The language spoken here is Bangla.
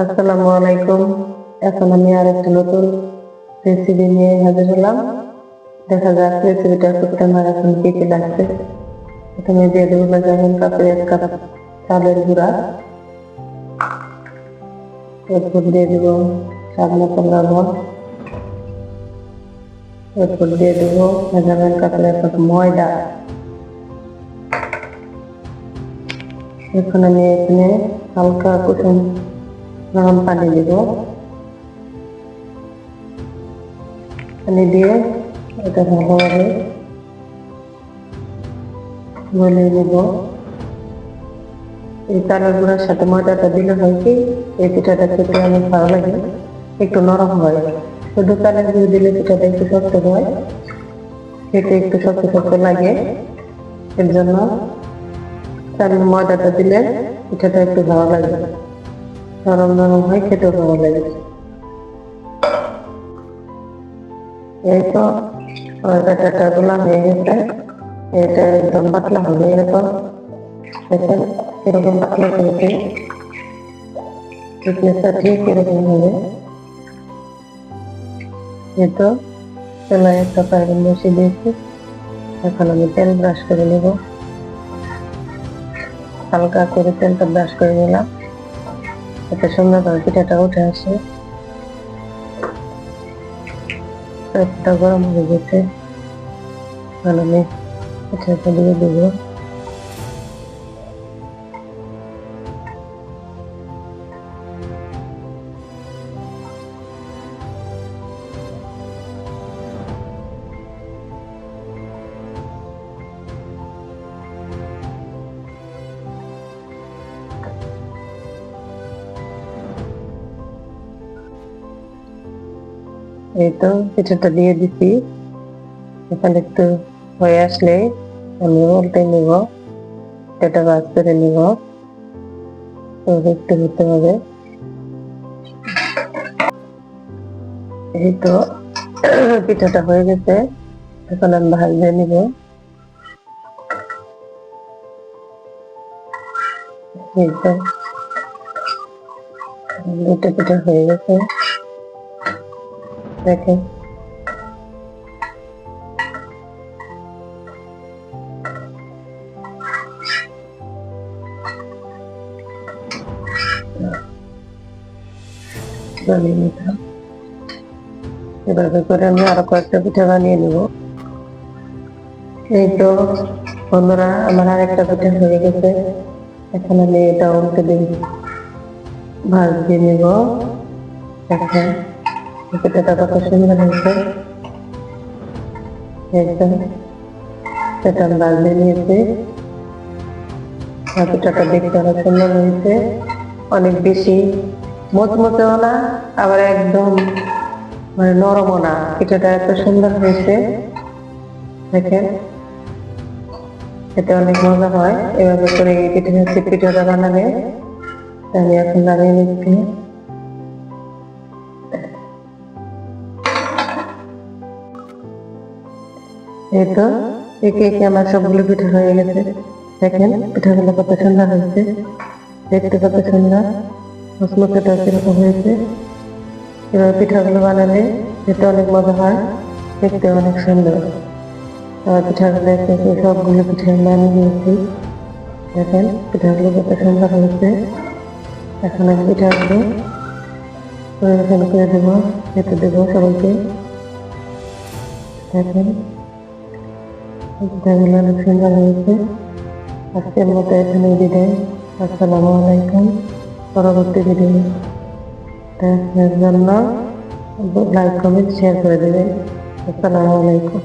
আসসালামু আলাইকুম। এখন আমি আর একটা নতুন রেসিপি নিয়ে হাজির হলাম। দেখা যাক রেসিপিটা করতে আমার এখন কি কি লাগছে প্রথমে দিয়ে দেবো যেমন কাপের এক কাপ চালের গুঁড়া। এরপর দিয়ে দেবো স্বাদ মতন লবণ। এরপর দিয়ে দেবো মেজারমেন্ট কাপের এক কাপ ময়দা। এখন আমি এখানে হালকা কুসুম গরম পানি দিব। পানি দিয়ে এটা ভালোভাবে গলিয়ে নেব। এই গুঁড়ার সাথে ময়দাটা দিলে হয় কি, এই পিঠাটা খেতে অনেক ভালো লাগে, একটু নরম হয়। শুধু চালের গুঁড়ো দিলে পিঠাটা একটু শক্ত হয়, খেতে একটু শক্ত শক্ত লাগে। এর জন্য চালের ময়দাটা দিলে পিঠাটা একটু ভালো লাগে। নরম নরম হয় খেতেও ভালো লাগে। গোলা হয়ে গেছে এটা একদম পাতলা হবে। এরকম এরকম পাতলা ঠিক এরকম হবে। চুলায় একটা পায়রন বসিয়ে দিয়েছি। এখন আমি তেল ব্রাশ করে নেব। হালকা করে তেলটা ব্রাশ করে নিলাম। এত সুন্দরভাবে পিঠাটা উঠে আসে। পেটটা গরম হয়ে যেতে ভালো নেই। পিঠাটা দিয়ে দেবো। এই তো পিঠাটা দিয়ে দিছি। এখানে একটু হয়ে আসলে আমি উল্টে নিব এটা বাদ করে নিব। একটু হতে হবে। এই তো পিঠাটা হয়ে গেছে। এখন আমি ভাজতে নিব। দুটো পিঠা হয়ে গেছে। নিতাম এভাবে করে আমি আরও কয়েকটা পিঠা বানিয়ে নিব। এই তো বন্ধুরা, আমার আর একটা পিঠা হয়ে গেছে। এখন আমি এটা উল্টে দিই ভাজ দিয়ে নিব। দেখেন। পিঠাটা কত সুন্দর হয়েছে একদম ভাজ দিয়ে নিয়েছি পিঠাটা দেখতে অনেক সুন্দর হয়েছে অনেক বেশি মচমচেও না আবার একদম মানে নরমও না পিঠাটা এত সুন্দর হয়েছে দেখেন এতে অনেক মজা হয় এভাবে করে এই পিঠা হচ্ছে পিঠাটা বানালে আমি এখন বানিয়ে নিচ্ছি এই তো, একে একে আমার সবগুলো পিঠা হয়ে গেছে। দেখেন, পিঠাগুলো কত সুন্দর হয়েছে। দেখতে কত সুন্দর। হয়েছে। এবার পিঠাগুলো বানালে খেতে অনেক মজা হয়, দেখতে অনেক সুন্দর। আবার পিঠাগুলো একে একে সবগুলো পিঠা বানিয়ে দিয়েছি দেখেন, পিঠাগুলো কত সুন্দর হয়েছে। এখন আমি পিঠাগুলো পরিবেশন করে দেবো, খেতে দেবো সবাইকে। দেখেন পিঠাগুলো অনেক সুন্দর হয়েছে। আজকের মতো এখানে বিদায়। আসসালামু আলাইকুম। পরবর্তী ভিডিও দেখার জন্য, লাইক কমেন্ট শেয়ার করে দেবেন। আসসালামু আলাইকুম।